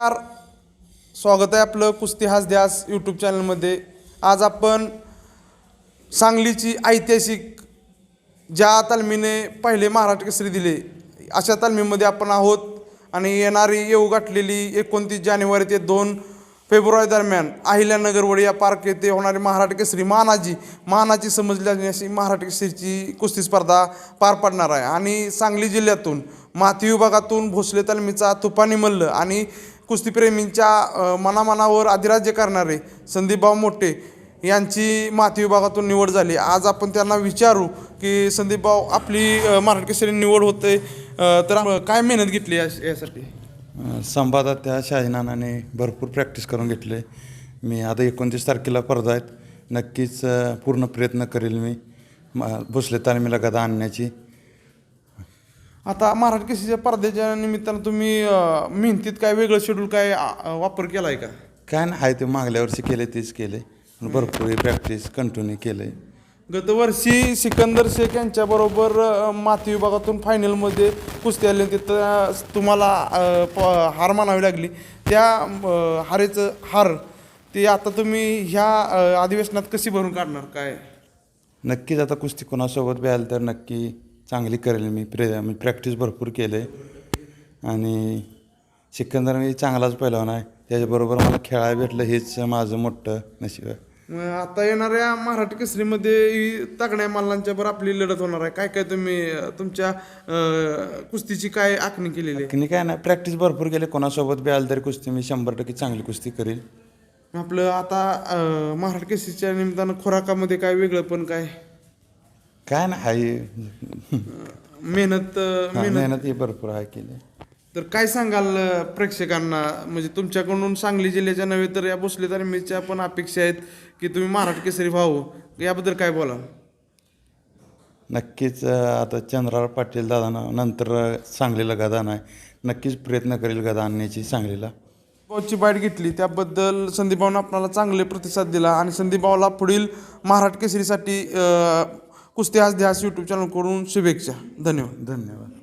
नमस्कार. स्वागत आहे आपलं कुस्ती हास ध्यास यूट्यूब चॅनलमध्ये आज आपण सांगलीची ऐतिहासिक ज्या तालमीने पहिले महाराष्ट्र केसरी दिले अशा तालमीमध्ये आपण आहोत आणि येणारी येऊ गाठलेली एकोणतीस जानेवारी ते दोन फेब्रुवारी दरम्यान अहिल्यानगरवडी या पार्क येथे होणारी महाराष्ट्र केसरी मानाजी मानाची समजली अशी महाराष्ट्र केसरीची कुस्ती स्पर्धा पार पडणार आहे. आणि सांगली जिल्ह्यातून माती विभागातून भोसले तालमीचा तुपानी मल्ल आणि कुस्तीप्रेमींच्या मनामनावर अधिराज्य करणारे संदीपभाऊ मोठे यांची माती विभागातून निवड झाली. आज आपण त्यांना विचारू की संदीपभाऊ आपली अ, महाराष्ट्र केसरी निवड होते तर काय मेहनत घेतली या- यासाठी? संवादात त्या शाहीनानाने भरपूर प्रॅक्टिस करून घेतले. मी आता एकोणतीस तारखेला स्पर्धा आहेत. नक्कीच पूर्ण प्रयत्न करेल मी भोसले तालमीला गदा आणण्याची. आता महाराष्ट्र केसरीच्या पडद्याच्या निमित्तानं तुम्ही अ, मेहनतीत काय वेगळं शेड्यूल काय अ, वापर केला आहे का? काय नाही आहे ते मागल्या वर्षी केले तेच केले भरपूर प्रॅक्टिस कंटिन्यू केले गतवर्षी सिकंदर शेख यांच्याबरोबर अ, माती विभागातून फायनलमध्ये कुस्ती आली तिथं अ, तुम्हाला अ, प- हार मानावी लागली. त्या अ, हारेचं हार ते आता तुम्ही ह्या अ, अधिवेशनात कशी भरून काढणार काय? नक्कीच आता कुस्ती कोणासोबत मिळाल तर नक्की चांगली करेल. मी प्रे मी प्रॅक्टिस भरपूर केले आणि सिकंदर मी चांगलाच पैलवान आहे. त्याच्याबरोबर मला खेळायला भेटलं. हेच माझं मोठं नशीब आहे. मग आता येणाऱ्या महाराष्ट्र केसरीमध्ये ही तगड्या मल्लांच्या बरोबर आपली लढत होणार आहे. काय काय तुम्ही अ, तुमच्या अ, कुस्तीची काय आखणी केलेली आहे? काय नाही. प्रॅक्टिस भरपूर केले. कोणासोबत बी आलं तरी कुस्ती. मी शंभर टक्के चांगली कुस्ती करेल आपलं आता अ, महाराष्ट्र केसरीच्या निमित्तानं खुराकामध्ये काय वेगळं पण काय? काय नाही आहे मेहनत हा, मेहनत. ही भरपूर आहे केली. तर काय सांगाल अ, प्रेक्षकांना? म्हणजे तुमच्याकडून सांगली जिल्ह्याच्या नव्हे तर या भोसले तालमीच्या पण अपेक्षा आहेत की तुम्ही महाराष्ट्र केसरी व्हावं. याबद्दल काय बोला नक्कीच अं, आता चंद्रार पाटील दादांना नंतर अं, सांगलीला गदा नाही नक्कीच प्रयत्न करेल गदा आणण्याची सांगलीला. भाऊची बाईट घेतली. त्याबद्दल संदीप भाऊनं आपल्याला चांगले प्रतिसाद दिला आणि संदीप भाऊला पुढील महाराष्ट्र केसरीसाठी अ, कुस्ती आज ध्यास यूट्यूब चॅनलकडून शुभेच्छा. धन्यवाद. धन्यवाद.